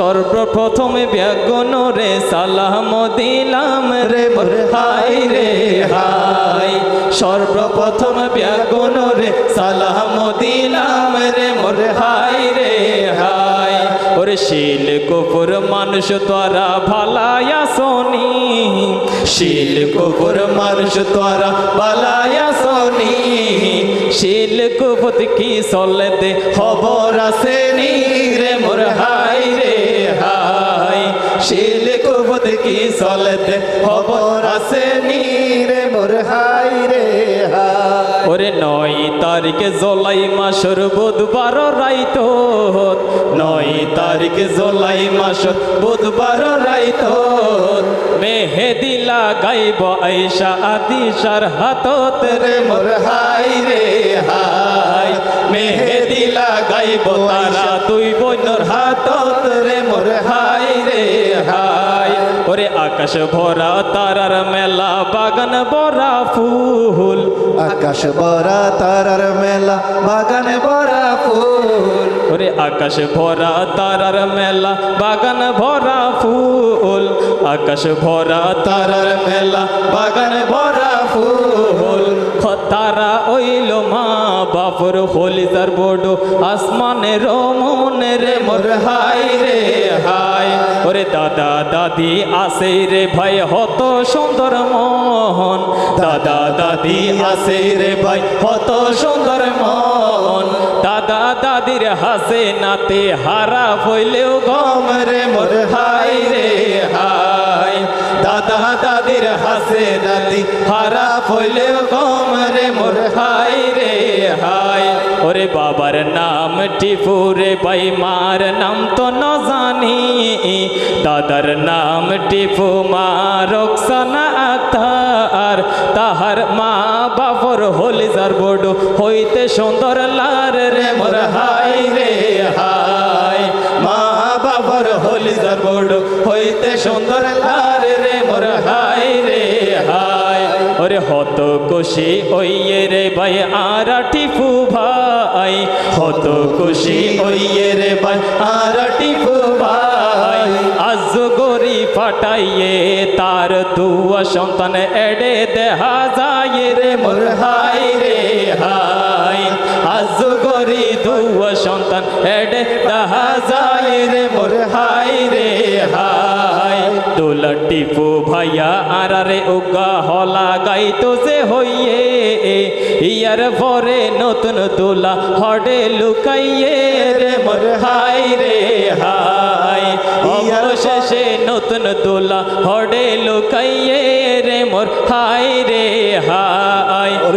সর্বপ্রথমে ব্যাগন রে, সালাম দিলাম রে হাই রে, হাই। সর্বপ্রথম ব্যাগন রে, সালাম দিলাম রে মোর হাই রে, হাই। ওরে শিল কুপুর মানুষ তোরা ভালায়া সোনি শিল কুপুর মানুষ তোরা ভালায়া সোনি শিল কুপুত কি সলতে খবর আসেনি? কি সলতে খবর আসেনি রে মোর হাই রে ওরে নয় তারিখে জলাই মাসর বুধবার রাইত নয় তারিখে জলাই মাস বুধবার রাইত মেহেদি লাগাইব আইসা আদিশার হাতত রে মোর হাই রে হাই মেহেদি লাগাইব তারা দুই বইনর হাতত রে মোর হাই ওরে আকাশ ভরা তারার মেলা বাগান ভরা ফুল। আকাশ বরা তারার মেলা বাগানে বরা ফুল। ওরে আকাশ ভরা তারার মেলা বাগান ভরা ফুল। আকাশ ভরা তারার মেলা বাগান ভরা ফুল। তারা ওইল মা বাপর হলিদার বড় আসমানের মনের মোর হাই রে ওরে দাদা, দাদি আসে রে ভাই, হত সুন্দর মন। দাদা, দাদি আসে রে ভাই, হত সুন্দর মন। দাদা, দাদির হাসে নাতে হারা হইলেও গম রে মোর হাই রে হাই। দাদা, দাদির হাসে নাতি হারা হইলেও গম রে মোর হাই রে হাই। ওরে বাবার নাম টিপু রে ভাই, মার নাম তো ন দাদার নাম টিপু মা রোকসানা আক্তার তাহার মা বাবর হলিজার বড়। হইতে সুন্দর লার রে মোর হাই রে হাই, মা বাপর বাবর হলিজার বড়। হইতে সুন্দর লার রে মোর হাই রে হাই। ওরে হত খুশি ওইয়ে রে ভাই, আর টিপু ভাই, হত খুশি ওইয়ে গরি ফাটাইয়ে তার দুয়া সন্তান এডে দেহা যায় রে মোর হাই রে হাই। আজ গরি দুয়া সন্তান এডে দেহা যায় রে মোর হাই রে হাই। দোলা টিপু ভাইয়া আর রে উগা হলা গাইতো যে হইয়ে ইয়ার পরে নতুন দোলা হডে লুকাইয়ে রে মোর হাই রে হাই। অবশেষে আসে নতুন দোলা হড়ে লুকাইয়ে রে মোর হায় রে হায়।